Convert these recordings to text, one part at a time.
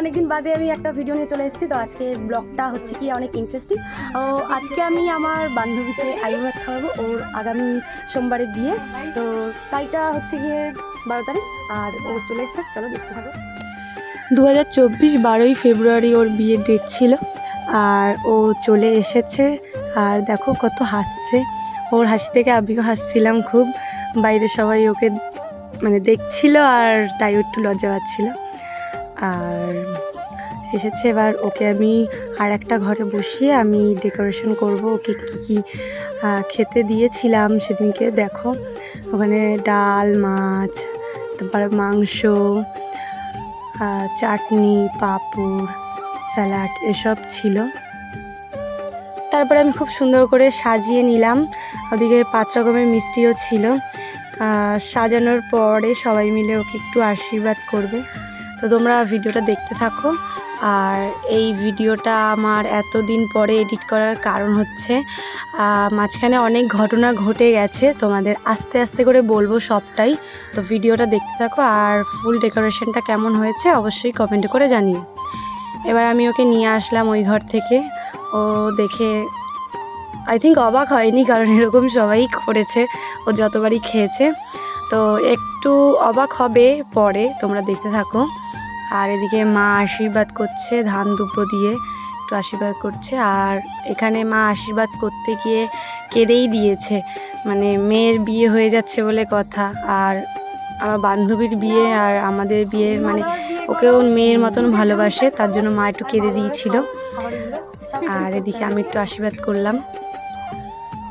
অনেকদিন বাদে আমি একটা ভিডিও নিয়ে চলে এসেছি। তো আজকে ব্লগটা হচ্ছে কি অনেক ইন্টারেস্টিং ও আজকে আমি আমার বান্ধবীকে আয়ুর্বেদ খাওয়াবো, ওর আগামী সোমবারে বিয়ে। তো তাইটা হচ্ছে গিয়ে বারো তারিখ, আর ও চলে এসেছে। চলো দেখতে থাকো। দু হাজার চব্বিশ বারোই ফেব্রুয়ারি ওর বিয়ের ডেট ছিল, আর ও চলে এসেছে। আর দেখো কত হাসছে। ওর হাসি থেকে আমিও হাসছিলাম খুব। বাইরে সবাই ওকে মানে দেখছিল, আর তাই একটু লজ্জা পাচ্ছিল। আর এসেছে এবার ওকে আমি আর একটা ঘরে বসিয়ে আমি ডেকোরেশন করব। ওকে কী কী খেতে দিয়েছিলাম সেদিনকে দেখো। ওখানে ডাল, মাছ, তারপরে মাংস চাটনি, পাঁপড়, স্যালাড এসব ছিল। তারপরে আমি খুব সুন্দর করে সাজিয়ে নিলাম। ওদিকে পাঁচ রকমের মিষ্টিও ছিল। সাজানোর পরে সবাই মিলে ওকে একটু আশীর্বাদ করবে। তো তোমরা ভিডিওটা দেখতে থাকো। আর এই ভিডিওটা আমার এতদিন পরে এডিট করার কারণ হচ্ছে মাঝখানে অনেক ঘটনা ঘটে গেছে। তোমাদের আস্তে আস্তে করে বলব সবটাই। তো ভিডিওটা দেখতে থাকো আর ফুল ডেকোরেশনটা কেমন হয়েছে অবশ্যই কমেন্ট করে জানিও। এবার আমি ওকে নিয়ে আসলাম ওই ঘর থেকে। ও দেখে আই থিঙ্ক অবাক হয়নি কারণ এরকম সবাই করেছে। ও যতবারই খেয়েছে। তো একটু অবাক হবে পরে, তোমরা দেখতে থাকো। আর এদিকে মা আশীর্বাদ করছে ধান দুব্বো দিয়ে, একটু আশীর্বাদ করছে। আর এখানে মা আশীর্বাদ করতে গিয়ে কেঁদেই দিয়েছে। মানে মেয়ের বিয়ে হয়ে যাচ্ছে বলে কথা। আর আমার বান্ধবীর বিয়ে আর আমাদের বিয়ে মানে ওকেও মেয়ের মতন ভালোবাসে, তার জন্য মা একটু কেঁদে দিয়েছিল। আর এদিকে আমি একটু আশীর্বাদ করলাম।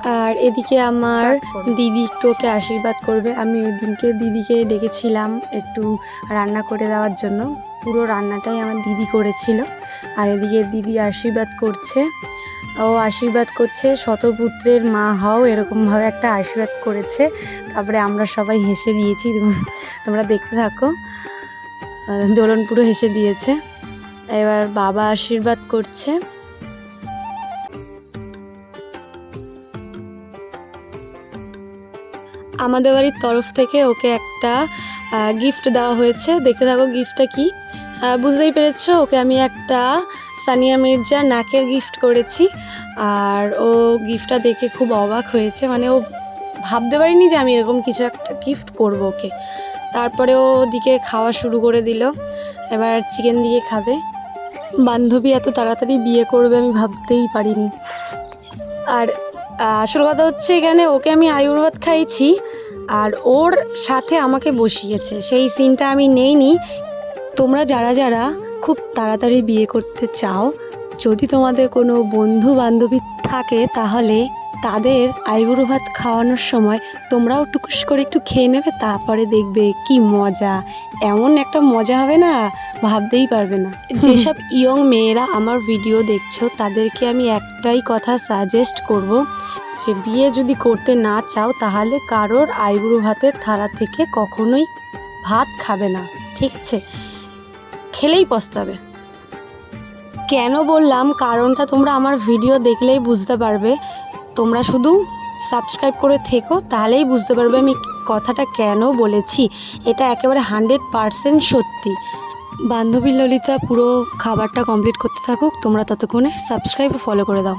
আর এদিকে আমার দিদি একটু ওকে আশীর্বাদ করবে। আমি ওই দিনকে দিদিকে ডেকেছিলাম একটু রান্না করে দেওয়ার জন্য। পুরো রান্নাটাই আমার দিদি করেছিল। আর এদিকে দিদি আশীর্বাদ করছে। ও আশীর্বাদ করছে শতপুত্রের মা হও এরকমভাবে একটা আশীর্বাদ করেছে। তারপরে আমরা সবাই হেসে দিয়েছি তোমরা দেখতে থাকো। দোলন পুরো হেসে দিয়েছে। এবার বাবা আশীর্বাদ করছে। আমাদের বাড়ির তরফ থেকে ওকে একটা গিফট দেওয়া হয়েছে। দেখে থাকো গিফটটা কি। বুঝতেই পেরেছ, ওকে আমি একটা সানিয়া মির্জা নাকের গিফট করেছি। আর ও গিফটটা দেখে খুব অবাক হয়েছে। মানে ও ভাবতে পারিনি যে আমি এরকম কিছু একটা গিফট করব ওকে। তারপরে ও ওদিকে খাওয়া শুরু করে দিল। এবার চিকেন দিয়ে খাবে। বান্ধবী এত তাড়াতাড়ি বিয়ে করবে আমি ভাবতেই পারিনি। আর আসল কথা হচ্ছে এখানে ওকে আমি আয়ুর্বেদ খাইছি আর ওর সাথে আমাকে বসিয়েছে। সেই সিনটা আমি নেইনি। তোমরা যারা যারা খুব তাড়াতাড়ি বিয়ে করতে চাও যদি তোমাদের কোনো বন্ধু বান্ধবী থাকে তাহলে তাদের আইবুড়ো ভাত খাওয়ানোর সময় তোমরাও টুকুস করে একটু খেয়ে নেবে তারপরে দেখবে কি মজা। এমন একটা মজা হবে না ভাবতেই পারবে না। যেসব ইয়ং মেয়েরা আমার ভিডিও দেখছ তাদেরকে আমি একটাই কথা সাজেস্ট করব যে বিয়ে যদি করতে না চাও, তাহলে কারোর আইবুড়ো ভাতের থালা থেকে কখনোই ভাত খাবে না, ঠিক আছে? খেলেই পস্তাবে। কেন বললাম? কারণটা তোমরা আমার ভিডিও দেখলেই বুঝতে পারবে। তোমরা শুধু সাবস্ক্রাইব করে থেকো, তাহলেই বুঝতে পারবে আমি কথাটা কেন বলেছি। এটা একেবারে হান্ড্রেড পারসেন্ট সত্যি। বান্ধবী ললিতা, পুরো খাবারটা কমপ্লিট করতে থাকুক, তোমরা ততক্ষণে সাবস্ক্রাইব ফলো করে দাও।